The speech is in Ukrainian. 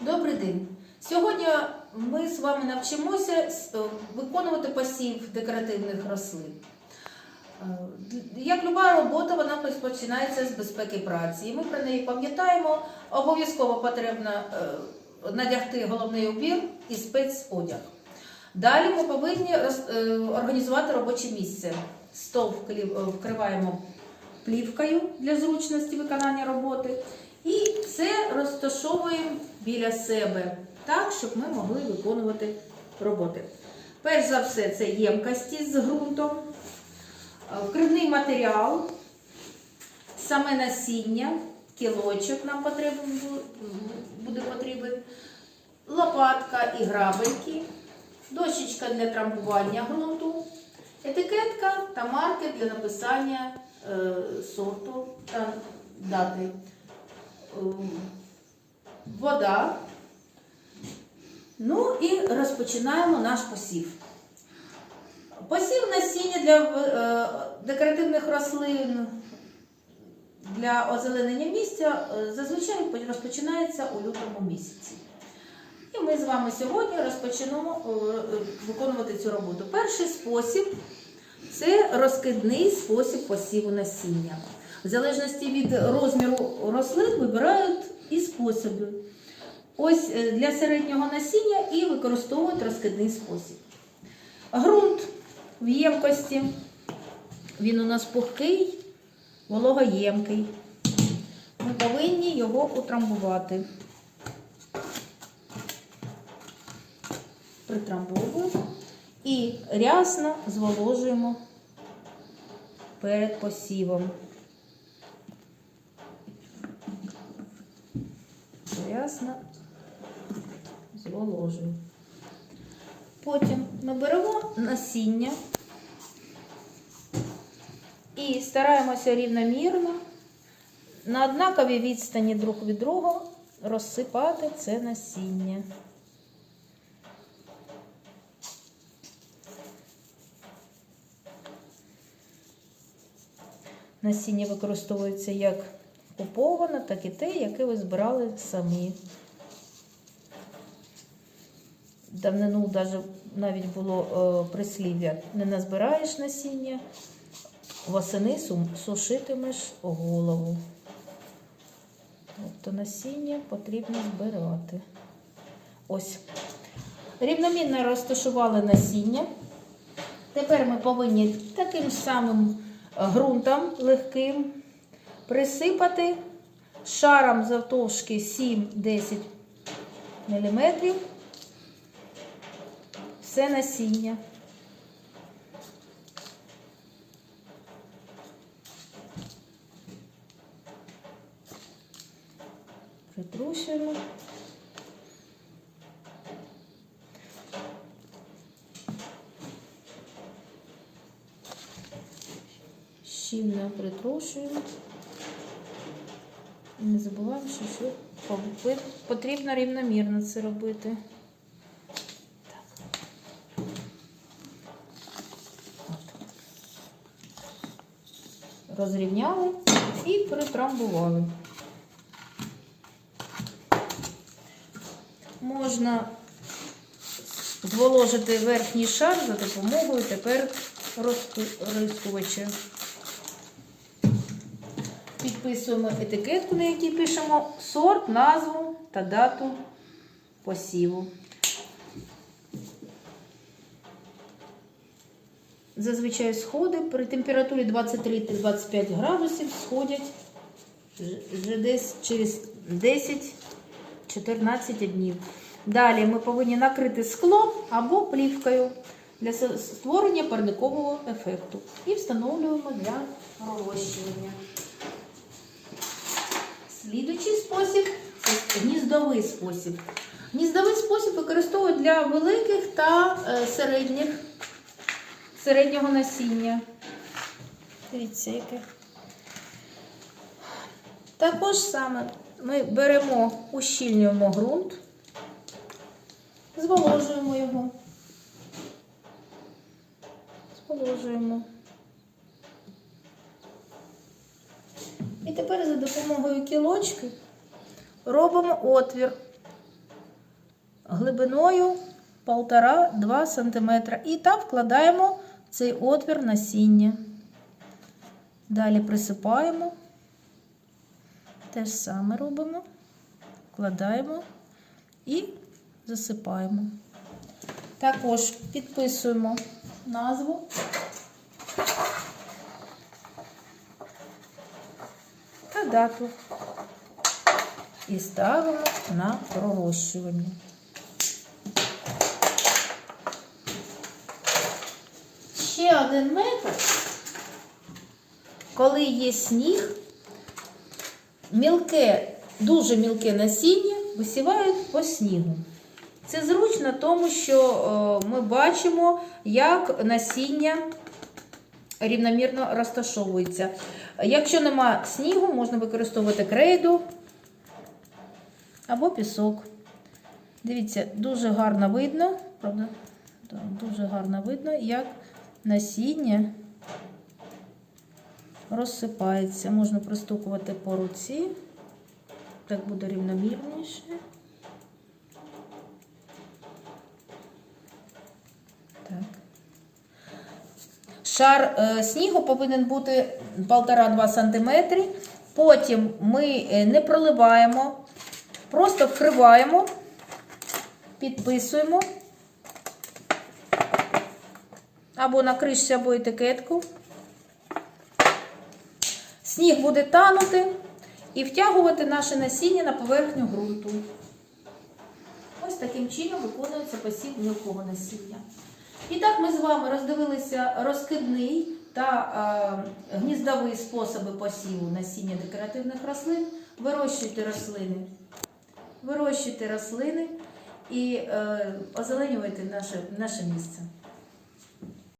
Добрий день. Сьогодні ми з вами навчимося е, виконувати посів декоративних рослин. Е, Як люба робота, вона починається з безпеки праці. І ми про неї пам'ятаємо. Обов'язково потрібно е, надягти головний убір і спецодяг. Далі ми повинні організувати робоче місце. Стол вкриваємо плівкою для зручності виконання роботи. Це розташовуємо біля себе так, щоб ми могли виконувати роботи. Перш за все, це ємкості з ґрунтом, е, вкривний матеріал, саме насіння, кілочок нам потрібен буде потрібен, лопатка і грабельки, дощечка для трамбування ґрунту, етикетка та маркер для написання е, сорту та дати. Е, Вода. Ну і розпочинаємо наш посів. Посів насіння для е, декоративних рослин для озеленення місця е, зазвичай розпочинається у лютому місяці. І ми з вами сьогодні розпочнемо виконувати цю роботу. Перший спосіб це розкидний спосіб посіву насіння. В залежності від розміру рослин вибирають і способи. Ось е, для середнього насіння і використовують розкидний спосіб. Грунт в ємкості. Він у нас пухкий, вологоємкий. Ми повинні його утрамбувати. Притрамбовуємо і рясно зволожуємо перед посівом. Рясно зволожуємо. Потім ми беремо насіння і стараємося рівномірно на однаковій відстані друг від друга розсипати це насіння. Насіння використовується як куповане, так і те, яке ви збирали самі. Давнину навіть було е, прислів'я. Не назбираєш насіння, восени сушитимеш голову. Тобто насіння потрібно збирати. Ось. Рівномірно розташували насіння. Тепер ми повинні таким самим е, ґрунтом легким присипати шаром завтовшки 7-10 мм все насіння. Притрушуємо. Щільно притрушуємо. Не забуваємо, що, пов- потрібно рівномірно це робити. Розрівняли і притрамбували. Можна зволожити верхній шар за допомогою тепер розпискувача. Підписуємо етикетку, на якій пишемо сорт, назву та дату посіву. Зазвичай сходи при температурі 23-25 градусів сходять вже десь через 10-14 днів. Далі ми повинні накрити склом або плівкою для створення парникового ефекту і встановлюємо для розчинення. Слідуючий спосіб це гніздовий спосіб. Гніздовий спосіб використовують для великих та е, середніх, середнього насіння. Дивіться, яке. Також саме ми беремо, ущільнюємо ґрунт, зволожуємо його. Зволожуємо. І тепер за допомогою кілочки робимо отвір глибиною 1,5-2 см. І там вкладаємо цей отвір насіння. Далі присипаємо. Те ж саме робимо, вкладаємо і засипаємо. Також підписуємо назву. Дату. І ставимо на пророщування. Ще один метод, коли є сніг, мілке, дуже мілке насіння висівають по снігу. Це зручно, тому що е, ми бачимо, як насіння рівномірно розташовується. Якщо нема снігу, можна використовувати крейду або пісок. Дивіться, дуже гарно видно, правда? Дуже гарно видно, як насіння розсипається. Можна пристукувати по руці, так буде рівномірніше. Шар е, снігу повинен бути 1,5-2 см. Потім ми е, не проливаємо, просто вкриваємо, підписуємо або на кришці, або етикетку. Сніг буде танути і втягувати наше насіння на поверхню ґрунту. Ось таким чином виконується посів мілкого насіння. І так ми з вами роздивилися розкидний та е, гніздовий способи посіву насіння декоративних рослин. Вирощуйте рослини, вирощуйте рослини і е, озеленювайте наше, наше місце.